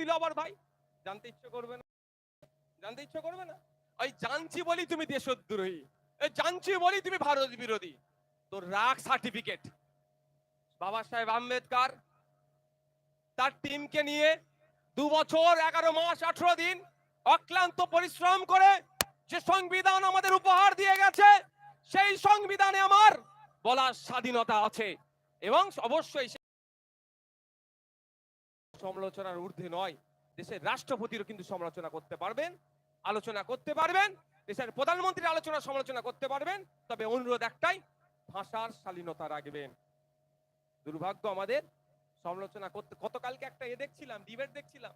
দিল আবার ভাই। জানতে ইচ্ছে করবে না। জানতে ইচ্ছে করবে না? ওই জানছি বলি তুমি দেশদ্রোহী। জানছি বলি তুমি ভারত বিরোধী। তোর রাগ সার্টিফিকেট বাবা সাহেব আম্বেদকর, তার টিমকে নিয়ে দু বছর, এগারো মাস, আঠারো দিন অক্লান্ত পরিশ্রম করে যে সংবিধান আমাদের উপহার দিয়ে গেছে, সেই সংবিধানে আমার বলার স্বাধীনতা আছে। এবং অবশ্যই সমালোচনার ঊর্ধ্বে নয়। দেশের রাষ্ট্রপতিরও কিন্তু সমালোচনা করতে পারবেন, আলোচনা করতে পারবেন, দেশের প্রধানমন্ত্রীর আলোচনা সমালোচনা করতে পারবেন, তবে অনুরোধ একটাই, ভাষার শালীনতা রাখবেন। দুর্ভাগ্য আমাদের, সমালোচনা করতে, গতকালকে একটা এ দেখছিলাম ডিবেট দেখছিলাম।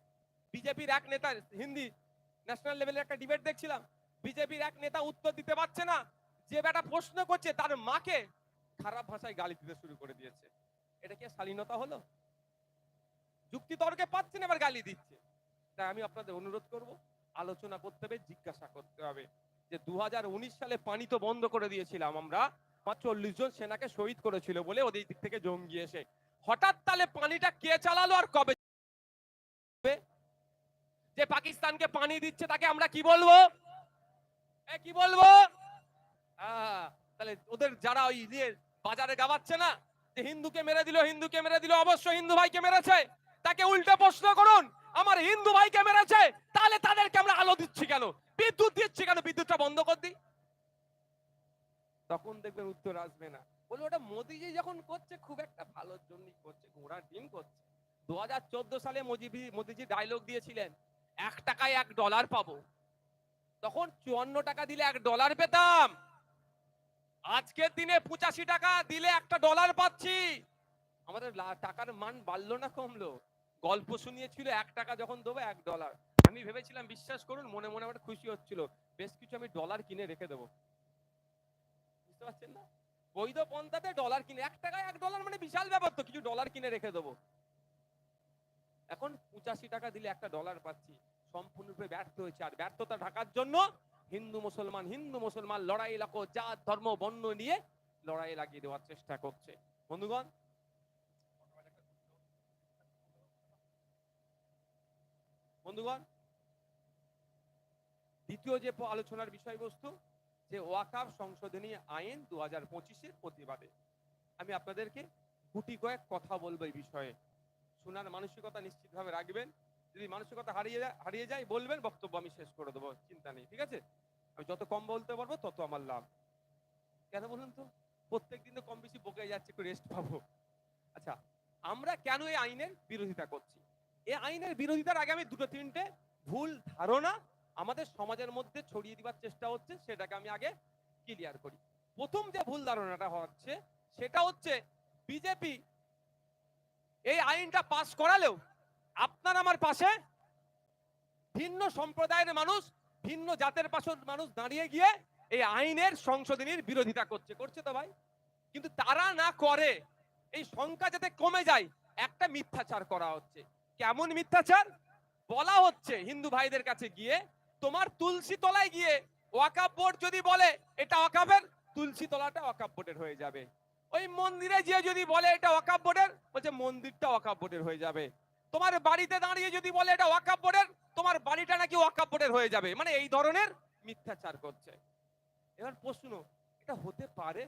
বিজেপির এক নেতা, হিন্দি ন্যাশনাল লেভেলের একটা ডিবেট দেখছিলাম। বিজেপির এক নেতা উত্তর দিতে পারছে না, যে বেটা প্রশ্ন করছে তার মাকে খারাপ ভাষায় গালি দিতে শুরু করে দিয়েছে। এটা কি শালীনতা হলো? যুক্তি তর্কে পাচ্ছে না এবার গালি দিচ্ছে। তাই আমি আপনাদের অনুরোধ করব, আলোচনা করতে হবে, জিজ্ঞাসা করতে হবে যে দু হাজার উনিশ সালে পানি তো বন্ধ করে দিয়েছিলাম আমরা চল্লিশ জন সেনাকে শহীদ করেছিল বলে ওদের দিক থেকে জঙ্গি এসে। হঠাৎ তাহলে পানিটা কে চালালো আর কবে? যে পাকিস্তানকে পানি দিচ্ছে, তাকে আমরা কি বলব? কি বলব? তাহলে ওদের যারা ওই দিয়ে বাজারে গাওয়াচ্ছে না, যে হিন্দুকে মেরে দিল, হিন্দুকে মেরে দিল, অবশ্য হিন্দু ভাইকে মেরেছে। তাকে উল্টে প্রশ্ন করুন, আমার হিন্দু ভাইকে মেরেছে, তাহলে তাদেরকে আমরা আলো দিচ্ছি কেন? বিদ্যুৎ দিচ্ছি কেন? বিদ্যুৎটা বন্ধ কর দিই তখন দেখবেন উত্তর আসবে না। বলে ওটা মোদিজি যখন করছে, খুব একটা ভালোর জন্যই করছে ঘোড়ার ডিম করছে। দু হাজার চোদ্দ সালে মোদিজি মোদিজি ডায়লগ দিয়েছিলেন, এক টাকায় এক ডলার পাবো। তখন চুয়ান্ন টাকা দিলে এক ডলার পেতাম। আজকের দিনে পঁচাশি টাকা দিলে একটা ডলার পাচ্ছি। আমাদের টাকার মান বাড়লো না কমলো। গল্প শুনিয়েছিল, এক টাকা যখন দেবো, এক ডলার আমি ভেবেছিলাম, বিশ্বাস করুন, মনে মনে আমার খুশি হচ্ছিল। বেশ কিছু আমি ডলার কিনে রেখে দেবো। বুঝতে পারছেন না? বৈধ পন্থাতে ডলার কিনে, এক টাকায় এক ডলার মানে বিশাল ব্যাপার তো, কিছু ডলার কিনে রেখে দেবো। এখন পঁচাশি টাকা দিলে একটা ডলার পাচ্ছি। সম্পূর্ণরূপে ব্যর্থ হয়েছে। আর ব্যর্থতা ঢাকার জন্য হিন্দু মুসলমান হিন্দু মুসলমান লড়াই লাখো জাত, ধর্ম, বর্ণ নিয়ে লড়াই লাগিয়ে দেওয়ার চেষ্টা করছে। বন্ধুগণ বন্ধুগণ, দ্বিতীয় যে আলোচনার বিষয়বস্তু, যে ওয়াকাফ সংশোধনী আইন দু হাজার পঁচিশের প্রতিবাদে। আমি আপনাদেরকে গুটি কয়েক কথা বলব এই বিষয়ে। শোনার মানসিকতা নিশ্চিতভাবে রাখবেন। যদি মানসিকতা হারিয়ে হারিয়ে যায়, বলবেন, বক্তব্য আমি শেষ করে দেবো, চিন্তা নেই, ঠিক আছে? আমি যত কম বলতে পারব, তত আমার লাভ। কেন বলুন তো? প্রত্যেক দিন তো কম বেশি বকে যাচ্ছে, একটু রেস্ট পাবো। আচ্ছা আমরা কেন এই আইনের বিরোধিতা করছি? এই আইনের বিরোধিতার আগে আমি দুটো তিনটে ভুল ধারণা আমাদের সমাজের মধ্যে ছড়িয়ে দিবার চেষ্টা হচ্ছে, সেটাকে আমি আগে ক্লিয়ার করি। প্রথম যে ভুল ধারণাটা হচ্ছে, সেটা হচ্ছে বিজেপি এই আইনটা পাস করালেও আপনার আমার পাশে ভিন্ন সম্প্রদায়ের মানুষ, ভিন্ন জাতের পাশের মানুষ দাঁড়িয়ে গিয়ে এই আইনের সংশোধনীর বিরোধিতা করছে করছে তো ভাই। কিন্তু তারা না করে, এই সংখ্যা যাতে কমে যায়, একটা মিথ্যাচার করা হচ্ছে। কেমন মিথ্যাচার? বলা হচ্ছে হিন্দু ভাইদের কাছে গিয়ে, তোমার তুলসী তলায় গিয়ে ওয়াকাব বোর্ড যদি বলে, এটা ওয়াকাবের তুলসী তলাটা ওয়াকাব বোর্ডের হয়ে যাবে। ওই মন্দিরে গিয়ে যদি বলে এটা ওয়াকাব বোর্ডের, বলছে মন্দিরটা ওয়াকাব বোর্ডের হয়ে যাবে। তোমার বাড়িতে দাঁড়িয়ে যদি বলে এটা ওয়াকাব বোর্ডের, তোমার বাড়িটা নাকি ওয়াকাব বোর্ডের হয়ে যাবে। মানে এই ধরনের মিথ্যাচার করছে। এবার প্রশ্ন, এটা হতে পারে?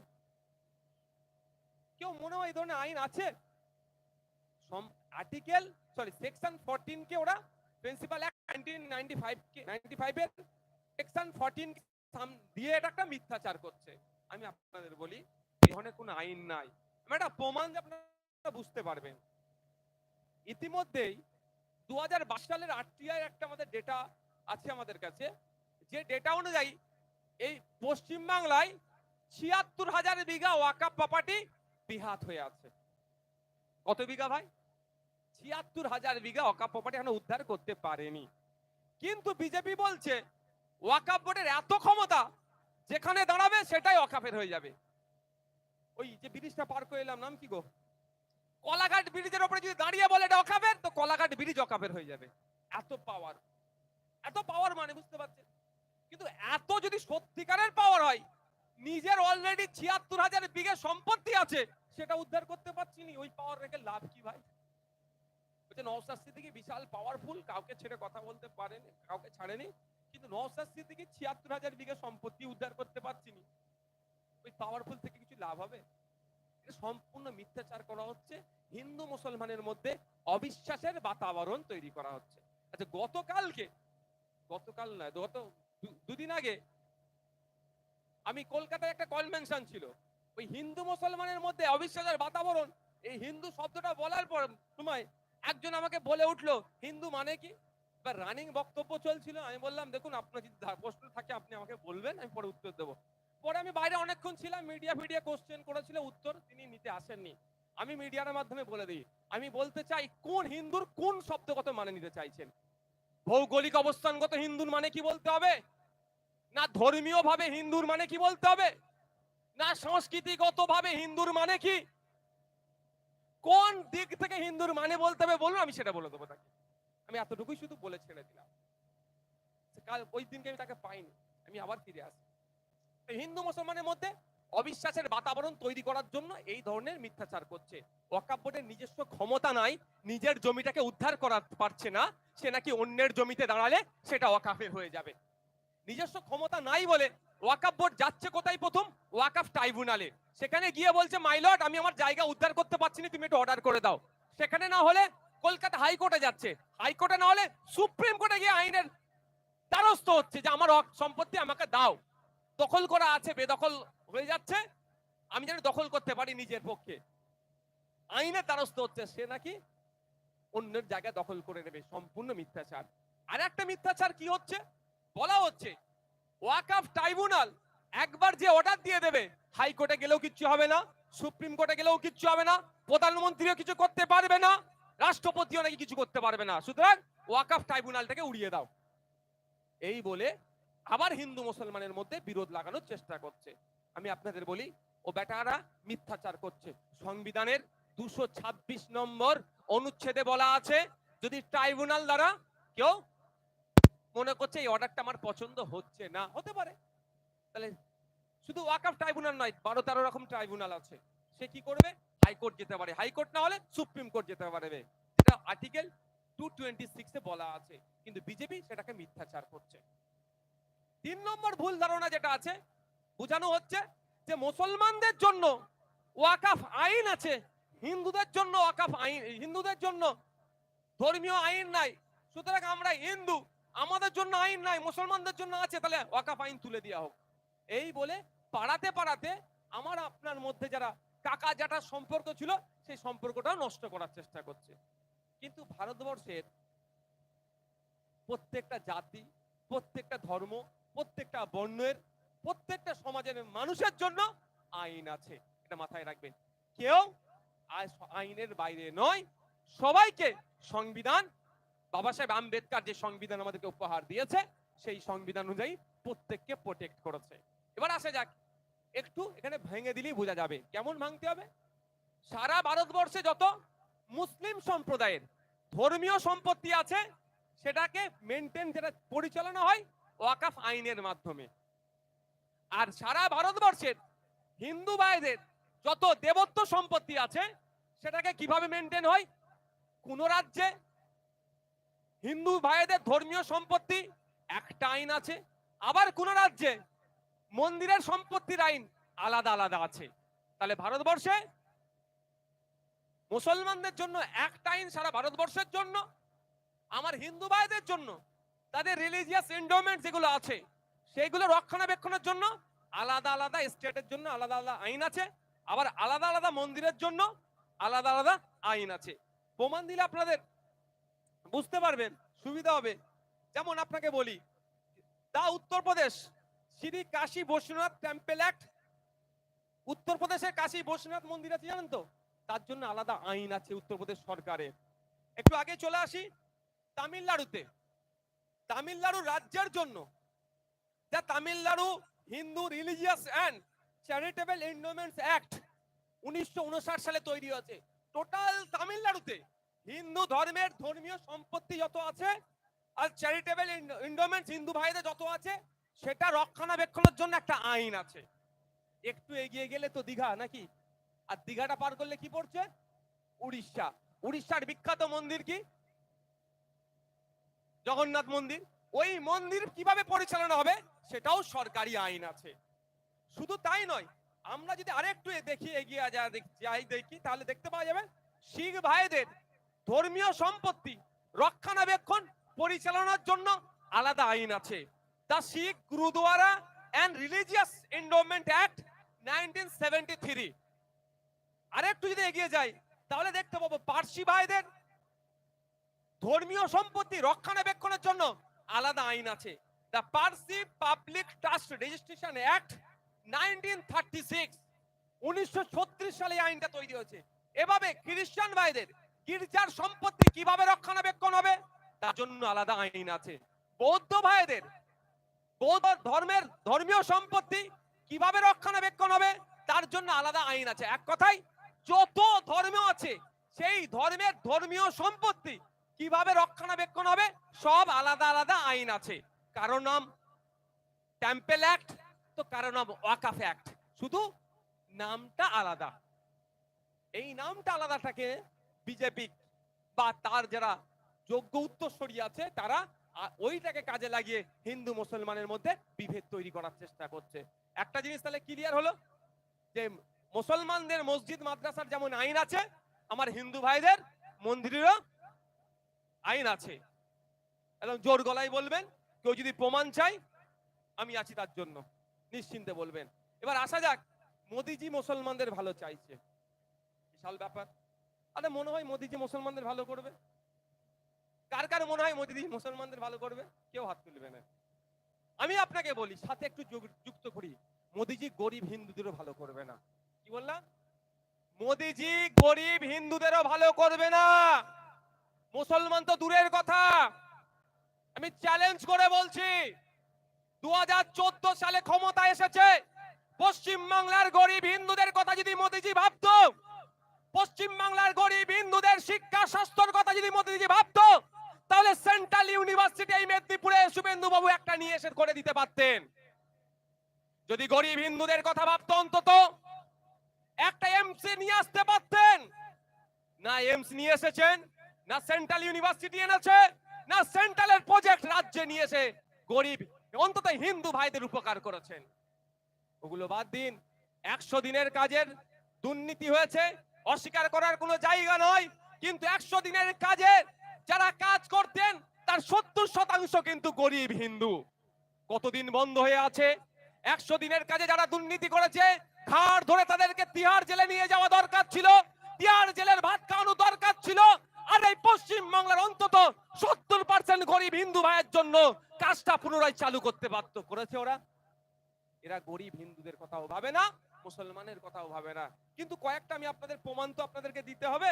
কেউ মনে হয় এই ধরনের আইন আছে? আর্টিকেল সরি সেকশন 14 কে ওরা প্রিন্সিপাল অ্যাক্ট 1995 কে 95 এর সেকশন 14 দিয়ে এটা একটা মিথ্যাচার করছে। আমি আপনাদের বলি ধরনের কোনো আইন নাই। একটা প্রমাণ যে আপনারা বুঝতে পারবেন। ইতিমধ্যেই দু হাজার বাইশ সালের আরটিআই একটা আমাদের ডেটা আছে আমাদের কাছে। যে ডেটা অনুযায়ী এই পশ্চিম বাংলায় ছিয়াত্তর হাজার বিঘা ওয়াকাপ প্রপার্টি বিহাত হয়ে আছে। কত বিঘা ভাই? ছিয়াত্তর হাজার বিঘা ওয়াকাপ প্রপার্টি এখনও উদ্ধার করতে পারেনি। কিন্তু বিজেপি বলছে, ওয়াকাপ বোর্ডের এত ক্ষমতা, যেখানে দাঁড়াবে সেটাই ওয়াকাফের হয়ে যাবে। ওই যে ব্রিজটা পার করে এলাম, নাম কি গো? কলাঘাট ব্রিজের উপরে যদি দাঁড়িয়ে বলে এটা অকাপের তো কলাঘাট ব্রিজ অকাপের হয়ে যাবে। এত পাওয়ার এত পাওয়ার মানে বুঝতে পারছেন? কিন্তু এত যদি সত্যিকারের পাওয়ার হয়, নিজের অলরেডি ছিয়াত্তর হাজার বিঘে সম্পত্তি আছে, সেটা উদ্ধার করতে পারছি নি। ওই পাওয়ার রেখে লাভ কি ভাই? বলছে নওসাদ সিদ্দিকি বিশাল পাওয়ারফুল কাউকে ছেড়ে কথা বলতে পারেনি, কাউকে ছাড়েনি, কিন্তু নওসাদ সিদ্দিকি ছিয়াত্তর হাজার বিঘা সম্পত্তি উদ্ধার করতে পারছিনি ওই পাওয়ারফুল থেকে কিছু লাভ হবে? এটা সম্পূর্ণ মিথ্যাচার করা হচ্ছে, হিন্দু মুসলমানের মধ্যে অবিশ্বাসের বাতাবরণ তৈরি করা হচ্ছে। আচ্ছা গতকালকে, গতকাল নয়, গত দুদিন আগে আমি কলকাতায় একটা কনভেনশন ছিল। ওই হিন্দু মুসলমানের মধ্যে অবিশ্বাসের বাতাবরণ, এই হিন্দু শব্দটা বলার পর সময় একজন আমাকে বলে উঠল, হিন্দু মানে কি? এবার রানিং বক্তব্য চলছিল, আমি বললাম, দেখুন, আপনার যদি প্রশ্ন থাকে, আপনি আমাকে বলবেন, আমি পরে উত্তর দেবো। পরে আমি বাইরে অনেকক্ষণ ছিলাম, মিডিয়া ফিডিয়া কোশ্চেন করেছিল, উত্তর তিনি নিতে আসেননি। আমি মিডিয়ার মাধ্যমে বলে দিই, আমি বলতে চাই, কোন হিন্দুর কোন শব্দগত মানে নিতে চাইছেন? ভৌগোলিক অবস্থানগত হিন্দুর মানে কি বলতে হবে? না ধর্মীয় ভাবে হিন্দুর মানে কি বলতে হবে? না সংস্কৃতিগত ভাবে হিন্দুর মানে কি? কোন দিক থেকে হিন্দুর মানে বলতে হবে বলুন, আমি সেটা বলে দেবো তাকে। আমি এতটুকুই শুধু বলে ছেড়ে দিলাম। কাল, ওই দিনকে আমি তাকে পাইনি, আমি আবার ফিরে আসি। হিন্দু মুসলমানের মধ্যে অবিশ্বাসের বাতাবরণ তৈরি করার জন্য এই ধরনের মিথ্যাচার করছে। ওয়াকাব নিজস্ব ক্ষমতা নাই, নিজের জমিটাকে উদ্ধার করা পারছে না, সে নাকি অন্যের জমিতে দাঁড়ালে সেটা ওয়াকাফের হয়ে যাবে। নিজস্ব ক্ষমতা নাই বলে ওয়াকাফ বোর্ড যাচ্ছে কোথায় প্রথম? ওয়াকাফ ট্রাইব্যুনালে। সেখানে গিয়ে বলছে মাইলট আমি আমার জায়গা উদ্ধার করতে পারছি না, তুমি একটু অর্ডার করে দাও। সেখানে না হলে কলকাতা হাইকোর্টে যাচ্ছে। হাইকোর্টে না হলে সুপ্রিম কোর্টে গিয়ে আইনের দ্বারস্থ হচ্ছে যে, আমার সম্পত্তি আমাকে দাও। দখল করা আছে, বেদখল হয়ে যাচ্ছে। আমি যেন দখল করতে পারি নিজের পক্ষে। আইনের দ্বারস্থ হচ্ছে, সে নাকি অন্যের জায়গা দখল করে নেবে। সম্পূর্ণ মিথ্যাচার। আর একটা মিথ্যাচার কি হচ্ছে? বলা হচ্ছে ওয়াকাফ ট্রাইব্যুনাল, একবার যে অর্ডার দিয়ে দেবে, হাইকোর্টে গেলেও কিচ্ছু হবে না, সুপ্রিম কোর্টে গেলেও কিচ্ছু হবে না, প্রধানমন্ত্রীও কিছু করতে পারবে না, রাষ্ট্রপতিও নাকি কিছু করতে পারবে না। সুতরাং ওয়াকাফ ট্রাইব্যুনালটাকে উড়িয়ে দাও। এই বলে আবার হিন্দু মুসলমানের মধ্যে বিরোধ লাগানোর চেষ্টা করছে। আমি আপনাদের বলি, ও বেটারা মিথ্যাচার করছে। সংবিধানের দুশো নম্বর অনুচ্ছেদে বলা আছে, যদি ট্রাইব্যুনাল দ্বারা কেউ মনে করছে এই অর্ডারটা আমার পছন্দ হচ্ছে না। হতে পারে। তাহলে শুধু ওয়াকাফ ট্রাইব্যুনাল নয় বারো তেরো রকম ট্রাইব্যুনাল আছে। সে কি করবে? হাইকোর্ট যেতে পারে। হাইকোর্ট না হলে সুপ্রিম কোর্ট যেতে পারবে। এটা আর্টিকেল টু টোয়েন্টি সিক্সে বলা আছে। কিন্তু বিজেপি সেটাকে মিথ্যাচার করছে। তিন নম্বর ভুল ধারণা যেটা আছে, বোঝানো হচ্ছে যে মুসলমানদের জন্য ওয়াকাফ আইন আছে। হিন্দুদের জন্য ওয়াকাফ আইন, হিন্দুদের জন্য ধর্মীয় আইন নাই। সুতরাং আমরা হিন্দু আমাদের জন্য আইন নাই, মুসলমানদের জন্য আছে, তাহলে ওয়াকাফ আইন তুলে দেওয়া হোক। এই বলে পাড়াতে পাড়াতে আমার আপনার মধ্যে যারা কাকা জাটার সম্পর্ক ছিল, সেই সম্পর্কটাও নষ্ট করার চেষ্টা করছে। কিন্তু ভারতবর্ষের প্রত্যেকটা জাতি, প্রত্যেকটা ধর্ম, প্রত্যেকটা বর্ণের, প্রত্যেকটা সমাজের মানুষের জন্য আইন আছে। এটা মাথায় রাখবেন। কেউ আই- আইনের বাইরে নয়, সবাইকে সংবিধান বাবা সাহেব আম্বেদকর যে সংবিধান আমাদেরকে উপহার দিয়েছে, সেই সংবিধান অনুযায়ী প্রত্যেককে প্রোটেক্ট করেছে। এবার আসে যাক, একটু এখানে ভেঙে দিলেই বোঝা যাবে, কেমন ভাঙতে হবে? সারা ভারতবর্ষে যত মুসলিম সম্প্রদায়ের ধর্মীয় সম্পত্তি আছে, সেটাকে মেনটেন যেটা পরিচালনা হয়, ওয়াকাফ আইনের মাধ্যমে। আর সারা ভারতবর্ষের হিন্দু ভাইদের যত দেবত্ব সম্পত্তি আছে, সেটাকে কীভাবে মেনটেন হয়? কোন রাজ্যে হিন্দু ভাইদের ধর্মীয় সম্পত্তি, একটা আইন আছে, আবার কোন রাজ্যে মন্দিরের সম্পত্তির আইন আলাদা আলাদা আছে। তাহলে ভারতবর্ষে মুসলমানদের জন্য একটা আইন সারা ভারতবর্ষের জন্য, আমার হিন্দু ভাইদের জন্য, তাদের রিলিজিয়াস এন্ডোমেন্ট যেগুলো আছে, সেইগুলো রক্ষণাবেক্ষণের জন্য আলাদা আলাদা স্টেটের জন্য আলাদা আলাদা আইন আছে, আবার আলাদা আলাদা মন্দিরের জন্য আলাদা আলাদা আইন আছে। প্রমাণ দিলে আপনাদের বুঝতে পারবেন, সুবিধা হবে। যেমন আপনাকে বলি, the Uttar Pradesh Shri Kashi Vishwanath temple act. উত্তরপ্রদেশের কাশী বৈশ্বনাথ মন্দির আছে, জানেন তো? তার জন্য আলাদা আইন আছে উত্তরপ্রদেশ সরকারের। একটু আগে চলে আসি, তামিলনাড়ুতে। তামিলনাড়ু রাজ্যের জন্য, যা Tamil Nadu Hindu religious and charitable endowments act উনিশশো উনষাট সালে তৈরি হয়েছে। টোটাল তামিলনাড়ুতে হিন্দু ধর্মের ধর্মীয় সম্পত্তি যত আছে, আর চ্যারিটেবল এন্ডোমেন্টস হিন্দু ভাইদের যত আছে, সেটা রক্ষণাবেক্ষণের জন্য একটা আইন আছে। একটু এগিয়ে গেলে তো দীঘা নাকি? আর দীঘাটা পার করলে কি পড়ছে? উড়িষ্যা। উড়িষ্যার বিখ্যাত মন্দির কি? জগন্নাথ মন্দির। ওই মন্দির কীভাবে পরিচালনা হবে, সেটাও সরকারি আইন আছে। শুধু তাই নয়, আমরা যদি আরেকটু দেখি, এগিয়ে যাই দেখি, তাহলে দেখতে পাওয়া যাবে, শিখ ভাইদের ধর্মীয় সম্পত্তি রক্ষণাবেক্ষণ পরিচালনার জন্য আলাদা আইন আছে। The Sikh, gurdwara and religious endowment act nineteen seventy three আরেকটু যদি এগিয়ে যাই, তাহলে দেখতে পাবো পার্সি ভাইদের ধর্মীয় সম্পত্তি রক্ষণাবেক্ষণের জন্য আলাদা আইন আছে। The Parsi public trust registration act nineteen thirty six উনিশশো সালে আইনটা তৈরি হয়েছে। এভাবে খ্রিস্টান ভাইদের গির্জার সম্পত্তি কীভাবে রক্ষণাবেক্ষণ হবে? তার জন্য আলাদা আইন আছে। বৌদ্ধ ভাইদের, বৌদ্ধ ধর্মের ধর্মীয় সম্পত্তি কীভাবে রক্ষণাবেক্ষণ হবে? তার জন্য আলাদা আইন আছে। এক কথায়, যত ধর্ম আছে, সেই ধর্মের ধর্মীয় সম্পত্তি কীভাবে রক্ষণাবেক্ষণ হবে, সব আলাদা আলাদা আইন আছে। কারও নাম টেম্পেল অ্যাক্ট তো কারও নাম ওয়াকাফ অ্যাক্ট শুধু নামটা আলাদা। এই নামটা আলাদাটাকে বিজেপি বা তার যারা যোগ্য উত্তরসূরি আছে, তারা ওইটাকে কাজে লাগিয়ে হিন্দু মুসলমানের মধ্যে বিভেদ তৈরি করার চেষ্টা করছে। একটা জিনিস তাহলে ক্লিয়ার হলো? যে মুসলমানদের মসজিদ, মাদ্রাসার যেমন আইন আছে, আমার হিন্দু ভাইদের মন্দিরেরও আইন আছে। একদম জোর গলায় বলবেন, কেউ যদি প্রমাণ চাই আমি আছি তার জন্য। নিশ্চিন্তে বলবেন। এবার আসা যাক, মোদিজি মুসলমানদের ভালো চাইছে। বিশাল ব্যাপার। আরে মনে হয় মোদিজি মুসলমানদের ভালো করবে? কার কার মনে হয় মোদিজি মুসলমানদের ভালো করবে? কেউ হাত তুলবে না। আমি আপনাকে বলি, সাথে একটু যুক্ত করি। মোদিজি গরিব হিন্দুদেরও ভালো করবে না। কি বললাম? মোদিজি গরিব হিন্দুদেরও ভালো করবে না। মুসলমান তো দূরের কথা। আমি চ্যালেঞ্জ করে বলছি দু হাজার চোদ্দ সালে ক্ষমতা এসেছে পশ্চিম বাংলার গরিব হিন্দুদের কথা যদি মোদিজি ভাবতো পশ্চিম বাংলার গরিব হিন্দুদের শিক্ষা, স্বাস্থ্যর কথা যদি মোদিজি ভাবতো, তাহলে সেন্ট্রাল ইউনিভার্সিটি এই মেদিনীপুরে শুভেন্দু বাবু একটা নিয়ে এসে করে দিতে পারতেন। যদি গরিব হিন্দুদের কথা ভাবতো অন্তত, একটা এমসি নিয়ে আসতে পারতেন। না এমস নিয়ে এসেছেন, না সেন্ট্রাল ইউনিভার্সিটি এনেছে, না সেন্ট্রালের প্রজেক্ট রাজ্যে নিয়ে এসে গরিব, অন্তত হিন্দু ভাইদের উপকার করেছেন। ওগুলো বাদ দিন। একশো দিনের কাজের দুর্নীতি হয়েছে অস্বীকার করার কোনো জায়গা নয়, কিন্তু একশো দিনের কাজে যারা কাজ করতেন, তার সত্তর শতাংশ কিন্তু গরিব হিন্দু। কতদিন বন্ধ হয়ে আছে? একশো দিনের কাজে যারা দুর্নীতি করেছে, ঘাড় ধরে তাদেরকে তিহার জেলে নিয়ে যাওয়া দরকার ছিল, তিহার জেলের ভাত খাওয়ানো দরকার ছিল, আর এই পশ্চিম বাংলার অন্তত সত্তর পার্সেন্ট গরিব হিন্দু ভাইয়ের জন্য কাজটা পুনরায় চালু করতে বাধ্য করেছে ওরা। এরা গরিব হিন্দুদের কথাও ভাবে না। মুসলমানের কথাও ভাবে না। কিন্তু কয়েকটা আমি আপনাদের প্রমাণ তো আপনাদেরকে দিতে হবে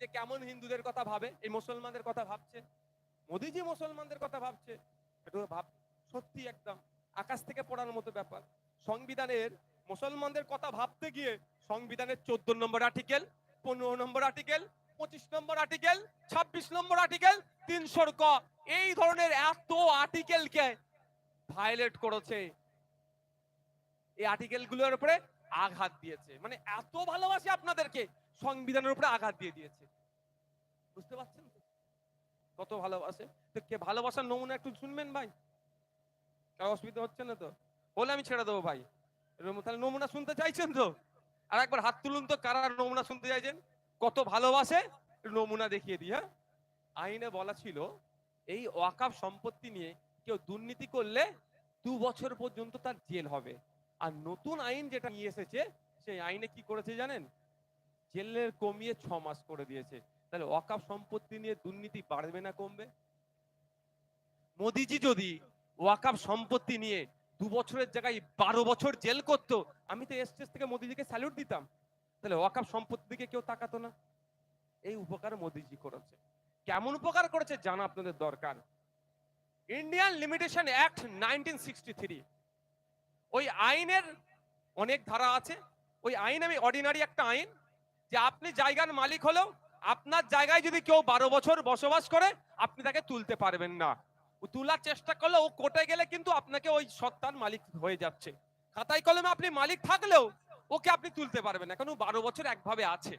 যে কেমন হিন্দুদের কথা ভাবে। এই মুসলমানদের কথা ভাবছে। মোদিজি মুসলমানদের কথা ভাবছে। এটা ভাব, সত্যি একদম। আকাশ থেকে পড়ার মতো ব্যাপার। সংবিধানের, মুসলমানদের কথা ভাবতে গিয়ে সংবিধানের চোদ্দ নম্বর আর্টিকেল পনেরো নম্বর আর্টিকেল পঁচিশ নম্বর আর্টিকেল ছাব্বিশ নম্বর আর্টিকেল তিনশোর ক। এই ধরনের এত আর্টিকেলকে ভায়োলেট করেছে। এই আর্টিকেলগুলোর উপরে আঘাত দিয়েছে। মানে এত ভালোবাসে আপনাদেরকে, সংবিধানের উপরে আঘাত দিয়ে দিয়েছে। বুঝতে পারছেন? কত ভালোবাসে। তো কে ভালোবাসার নমুনা একটু শুনবেন ভাই? কারও অসুবিধা হচ্ছে না তো? বলে আমি ছেড়ে দেবো ভাই। তাহলে নমুনা শুনতে চাইছেন তো? আর একবার হাত তুলুন তো, কারা নমুনা শুনতে চাইছেন? কত ভালোবাসে? নমুনা দেখিয়ে দিই হ্যাঁ? আইনে বলা ছিল, এই ওয়াকাফ সম্পত্তি নিয়ে কেউ দুর্নীতি করলে দু বছর পর্যন্ত তার জেল হবে। আর নতুন আইন যেটা নিয়ে এসেছে, সেই আইনে কি করেছে জানেন? জেলের কমিয়ে ছ মাস করে দিয়েছে। তাহলে ওয়াকাফ সম্পত্তি নিয়ে দুর্নীতি বাড়বে না কমবে? মোদিজি যদি ওয়াকাফ সম্পত্তি নিয়ে দু বছরের জায়গায় বারো বছর জেল করতো, আমি তো স্টেজ থেকে মোদিজিকে স্যালুট দিতাম। তাহলে ওয়াকাফ সম্পত্তির দিকে কেউ তাকাতো না? এই উপকার মোদিজি করেছে। কেমন উপকার করেছে জানা আপনাদের দরকার। Indian limitation act nineteen sixty three. ওই আইনের অনেক ধারা আছে। ওই আইন আমি অর্ডিনারি একটা আইন যে আপনি জায়গার মালিক হলেও আপনার জায়গায় যদি কেউ বারো বছর বসবাস করে, আপনি তাকে তুলতে পারবেন না। তোলার চেষ্টা করলে ও কোর্টে গেলে কিন্তু আপনাকে ওই সত্তার মালিক হয়ে যাচ্ছে। খাতায় কলমে আপনি মালিক থাকলেও ওকে আপনি তুলতে পারবেন না। কারণ ও বারো বছর একভাবে আছে।